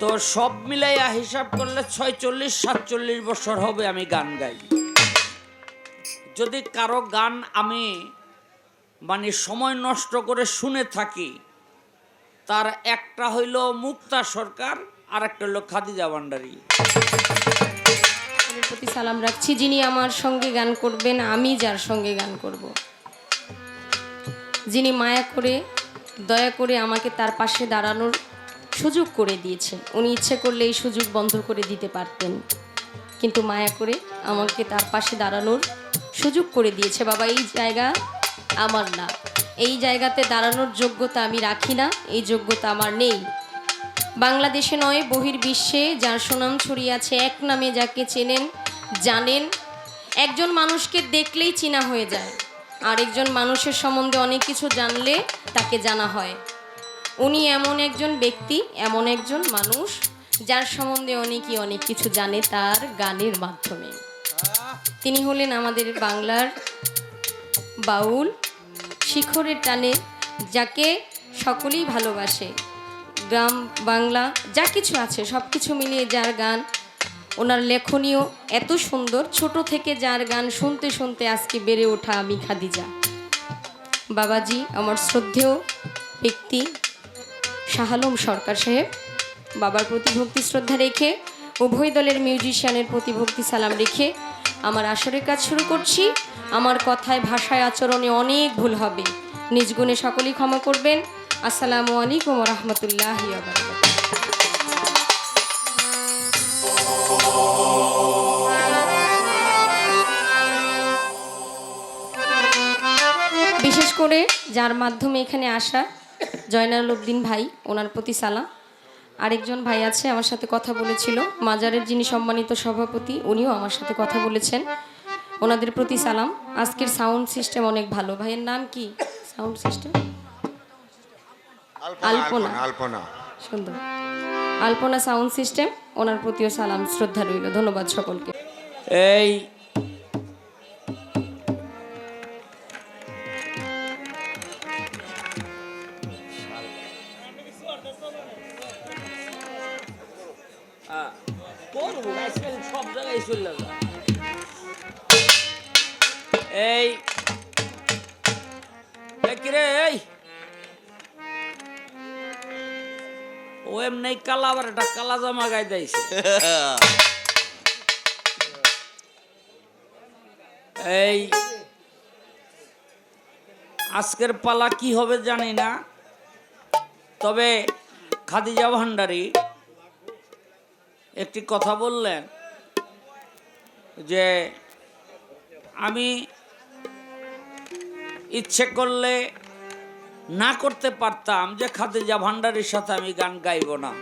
তো সব মিলাইয়া হিসাব করলে ছয়চল্লিশ, সাতচল্লিশ বছর হবে আমি গান গাই। যদি কারও গান আমি মানে সময় নষ্ট করে শুনে থাকি, তার একটা হইল মুক্তা সরকার, আর একটা হইল খাদিজা ভান্ডারী। প্রতি সালাম রাখছি যিনি আমার সঙ্গে গান করবেন, আমি যার সঙ্গে গান করব। যিনি মায়া করে, দয়া করে আমাকে তার পাশে দাঁড়ানোর সুযোগ করে দিয়েছেন। উনি ইচ্ছে করলে এই সুযোগ বন্ধ করে দিতে পারতেন। কিন্তু মায়া করে আমাকে তার পাশে দাঁড়ানোর সুযোগ করে দিয়েছে। বাবা, এই জায়গা আমার না। এই জায়গাতে দাঁড়ানোর যোগ্যতা আমি রাখি না। এই যোগ্যতা আমার নেই। বাংলাদেশে নয়, বহির্বিশ্বে যার সুনাম ছড়িয়ে আছে এক নামে যাকে চেনেন, জানেন। একজন মানুষকে দেখলেই চেনা হয়ে যায়। আরেকজন মানুষের সম্বন্ধে অনেক কিছু জানলে তাকে জানা হয়। উনি এমন একজন ব্যক্তি, এমন একজন মানুষ, যার সম্বন্ধে অনেকেই অনেক কিছু জানে তার গানের মাধ্যমে। তিনি হলেন আমাদের বাংলার বাউল শিখরের টানে, যাকে সকলেই ভালোবাসে। গ্রাম, বাংলা, যা কিছু আছে সব কিছু মিলিয়ে যার গান, ওনার লেখনীয় এত সুন্দর, ছোট থেকে যার গান শুনতে শুনতে আজকে বেড়ে ওঠা আমি খাদিজা। বাবাজি, আমার শ্রদ্ধেয় ব্যক্তি। শাহালম সরকার সাহেব। বাবার প্রতি ভক্তি শ্রদ্ধা রেখে, উভয় দলের মিউজিশিয়ানের প্রতি ভক্তি সালাম রেখে আমার আসরের কাজ শুরু করছি। আমার কথায়, ভাষায়, আচরণে অনেক ভুল হবে। নিজ গুণে সকলেই ক্ষমা করবেন। আসসালামু আলাইকুম রহমতুল্লাহ বিশেষ করে যার মাধ্যমে এখানে আসা জয়নাল উদ্দিন ভাই ওনার প্রতি সালাম। আরেকজন ভাই আছে আমার সাথে কথা বলেছিল। মাজারের যিনি সম্মানিত সভাপতি উনিও আমার সাথে কথা বলেছেন। ওনাদের প্রতি সালাম। আজকের সাউন্ড সিস্টেম অনেক ভালো। ভাইয়ের নাম কি? Sound system? আলপনা আলপনা। আলপনা সুন্দর। আলপনা সাউন্ড সিস্টেম ওনার প্রতিও সালাম। শ্রদ্ধা রইল। ধন্যবাদ সকলকে। এই এই কিরে এই? ও এমনি কালা কালা জামা গাই এই, আজকের পালা কি হবে জানি না, তবে খাদিজা ভান্ডারী একটি কথা বললেন যে আমি ইচ্ছে করলে না করতে পারতাম যে খাদিজা ভান্ডারির সাথে আমি গান গাইব না।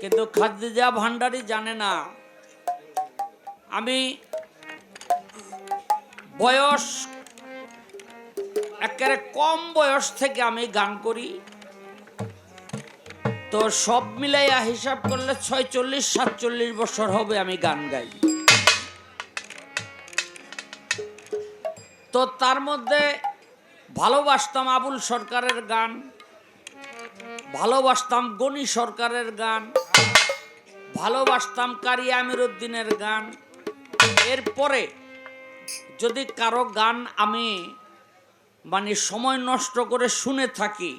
কিন্তু খাদিজা ভান্ডারি জানে না, আমি বয়স একেবারে কম বয়স থেকে আমি গান করি। তো সব মিলাইয়া হিসাব করলে ছয় চল্লিশ সাতচল্লিশ বছর হবে আমি গান গাই। তো তার মধ্যে ভালোবাসতাম আবুল সরকারের গান, ভালোবাসতাম গণি সরকারের গান, ভালোবাসতাম কারি আমির উদ্দিনের গান। এরপরে যদি কারও গান আমি মানে সময় নষ্ট করে শুনে থাকি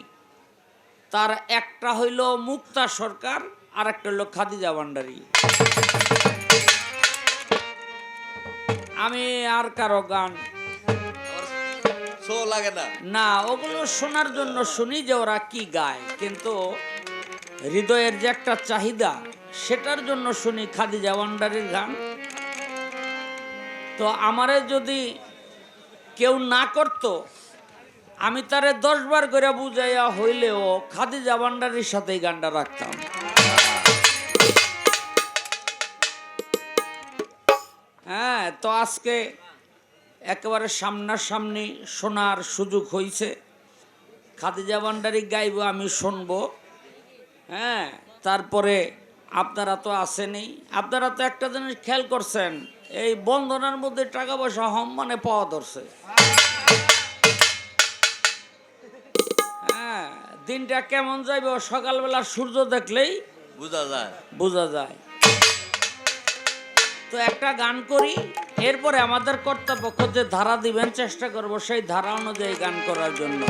তার একটা হইল মুক্তা সরকার আর একটা হইল খাদিজা ভান্ডারী। আমি আর কারও গান লাগে না। না ওগুলো শোনার জন্য শুনি যে ওরা কি গায় কিন্তু হৃদয়ের যে একটা চাহিদা সেটার জন্য শুনি খাদিজা ভান্ডারীর গান। তো আমারে যদি কেউ না করতো আমি তারে দশ বার করে বুঝাইয়া হইলেও খাদিজা ভান্ডারীর সাথেই গানটা রাখতাম। হ্যাঁ তো আজকে একেবারে সামনাসামনি শোনার সুযোগ হয়েছে খাদিজা ভান্ডারি গাইব, আমি শুনব। হ্যাঁ তারপরে আপনারা তো আসেনি আপনারা তো একটা জিনিস খেয়াল করছেন, এই বন্ধনের মধ্যে টাকা পয়সা হম মানে পাওয়া ধরছে। দিনটা কেমন যাইব? সকালবেলা সূর্য দেখলেই বোঝা যায়। বোঝা যায়। তো একটা গান করি এরপরে আমাদের কর্তব্য যে ধারা দিবেন চেষ্টা করব সেই ধারা অনুযায়ী গান করার জন্য।